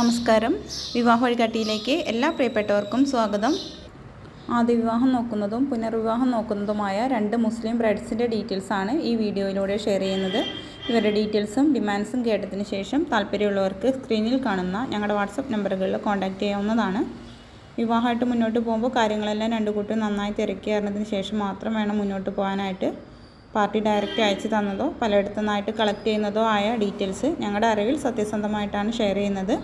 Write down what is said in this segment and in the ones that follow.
നമസ്കാരം. വിവാഹ വഴികാട്ടിയിലേക്ക് എല്ലാ പ്രിയപ്പെട്ടവർക്കും സ്വാഗതം. ആദ്യ വിവാഹം നോക്കുന്നതും പുനർവിവാഹം നോക്കുന്നതുമായ രണ്ട് മുസ്ലിം ബ്രൈഡ്സിന്റെ ഡീറ്റെയിൽസാണ് ഈ വീഡിയോയിലൂടെ ഷെയർ ചെയ്യുന്നത്. ഇവരുടെ ഡീറ്റെയിൽസും ഡിമാൻഡ്സും കേട്ടതിന് ശേഷം താല്പര്യമുള്ളവർക്ക് സ്ക്രീനിൽ കാണുന്ന ഞങ്ങളുടെ വാട്സപ്പ് നമ്പറുകളിൽ കോൺടാക്റ്റ് ചെയ്യാവുന്നതാണ്. വിവാഹമായിട്ട് മുന്നോട്ട് പോകുമ്പോൾ കാര്യങ്ങളെല്ലാം രണ്ടു കൂട്ടും നന്നായി തിരക്കി അറിഞ്ഞതിന് ശേഷം മാത്രം വേണം മുന്നോട്ട് പോകാനായിട്ട്. പാർട്ടി ഡയറക്റ്റ് അയച്ചു തന്നതോ പലയിടത്തു നിന്നായിട്ട് കളക്ട് ചെയ്യുന്നതോ ആയ ഡീറ്റെയിൽസ് ഞങ്ങളുടെ അറിവിൽ സത്യസന്ധമായിട്ടാണ് ഷെയർ ചെയ്യുന്നത്.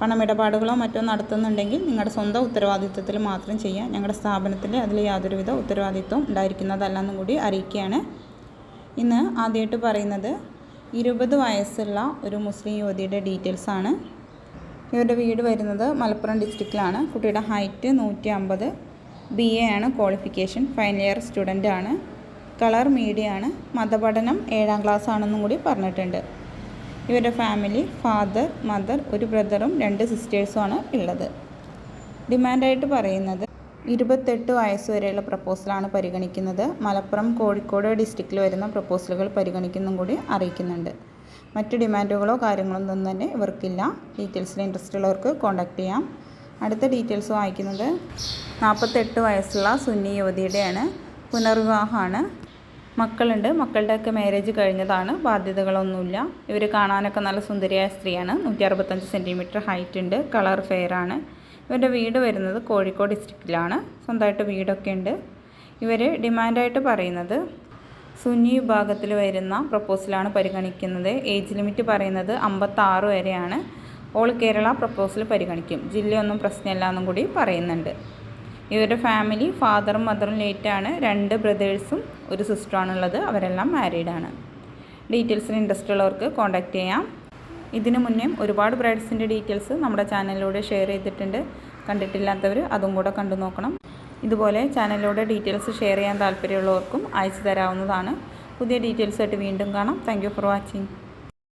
പണമിടപാടുകളോ മറ്റോ നടത്തുന്നുണ്ടെങ്കിൽ നിങ്ങളുടെ സ്വന്തം ഉത്തരവാദിത്വത്തിൽ മാത്രം ചെയ്യാം ഞങ്ങളുടെ സ്ഥാപനത്തിൽ അതിൽ യാതൊരുവിധ ഉത്തരവാദിത്വം ഉണ്ടായിരിക്കുന്നതല്ലെന്നും കൂടി അറിയിക്കുകയാണ്. ഇന്ന് ആദ്യമായിട്ട് പറയുന്നത് ഇരുപത് വയസ്സുള്ള ഒരു മുസ്ലിം യുവതിയുടെ ഡീറ്റെയിൽസ് ആണ്. ഇവരുടെ വീട് വരുന്നത് മലപ്പുറം ഡിസ്ട്രിക്റ്റിലാണ്. കുട്ടിയുടെ ഹൈറ്റ് നൂറ്റി അമ്പത് ബി എ ആണ്. ക്വാളിഫിക്കേഷൻ ഫൈനൽ ഇയർ സ്റ്റുഡന്റ് ആണ്. കളർ മീഡിയ ആണ്. മതപഠനം ഏഴാം ക്ലാസ് ആണെന്നും കൂടി പറഞ്ഞിട്ടുണ്ട്. ഇവരുടെ ഫാമിലി ഫാദർ മദർ ഒരു ബ്രദറും രണ്ട് സിസ്റ്റേഴ്സുമാണ് ഉള്ളത്. ഡിമാൻഡായിട്ട് പറയുന്നത് ഇരുപത്തെട്ട് വയസ്സ് വരെയുള്ള പ്രപ്പോസലാണ് പരിഗണിക്കുന്നത്. മലപ്പുറം കോഴിക്കോട് ഡിസ്ട്രിക്റ്റിൽ വരുന്ന പ്രപ്പോസലുകൾ പരിഗണിക്കുന്നതും കൂടി അറിയിക്കുന്നുണ്ട്. മറ്റ് ഡിമാൻഡുകളോ കാര്യങ്ങളോ ഒന്നും തന്നെ ഇവർക്കില്ല. ഡീറ്റെയിൽസിൽ ഇൻട്രസ്റ്റ് ഉള്ളവർക്ക് കോൺടാക്റ്റ് ചെയ്യാം. അടുത്ത ഡീറ്റെയിൽസ് വായിക്കുന്നത് നാൽപ്പത്തെട്ട് വയസ്സുള്ള സുന്നി യുവതിയുടെയാണ്. പുനർവിവാഹമാണ്. മക്കളുണ്ട്. മക്കളുടെയൊക്കെ മാരേജ് കഴിഞ്ഞതാണ്. ബാധ്യതകളൊന്നുമില്ല. ഇവർ കാണാനൊക്കെ നല്ല സുന്ദരിയായ സ്ത്രീയാണ്. നൂറ്റി അറുപത്തഞ്ച് സെന്റിമീറ്റർ ഹൈറ്റ് ഉണ്ട്. കളർ ഫെയർ ആണ്. ഇവരുടെ വീട് വരുന്നത് കോഴിക്കോട് ഡിസ്ട്രിക്റ്റിലാണ് സ്വന്തമായിട്ട് വീടൊക്കെ ഉണ്ട്. ഇവർ ഡിമാൻഡായിട്ട് പറയുന്നത് സുന്നി വിഭാഗത്തിൽ വരുന്ന പ്രപ്പോസലാണ് പരിഗണിക്കുന്നത്. ഏജ് ലിമിറ്റ് പറയുന്നത് അമ്പത്താറ് വരെയാണ്. ഓൾ കേരള പ്രപ്പോസൽ പരിഗണിക്കും. ജില്ലയൊന്നും പ്രശ്നമില്ല എന്നും കൂടി പറയുന്നുണ്ട്. ഇവരുടെ ഫാമിലി ഫാദറും മദറും ലേറ്റാണ് രണ്ട് ബ്രദേഴ്സും ഒരു സിസ്റ്ററാണുള്ളത് അവരെല്ലാം മാരീഡാണ് ഡീറ്റെയിൽസിന് ഇൻട്രസ്റ്റ് ഉള്ളവർക്ക് കോൺടാക്റ്റ് ചെയ്യാം. ഇതിനു മുന്നേ ഒരുപാട് ബ്രൈഡ്സിന്റെ ഡീറ്റെയിൽസ് നമ്മുടെ ചാനലിലൂടെ ഷെയർ ചെയ്തിട്ടുണ്ട്. കണ്ടിട്ടില്ലാത്തവർ അതും കൂടെ കണ്ടു നോക്കണം. ഇതുപോലെ ചാനലിലൂടെ ഡീറ്റെയിൽസ് ഷെയർ ചെയ്യാൻ താല്പര്യമുള്ളവർക്കും അയച്ചു തരാവുന്നതാണ്. പുതിയ ഡീറ്റെയിൽസ് ആയിട്ട് വീണ്ടും കാണാം. Thank for watching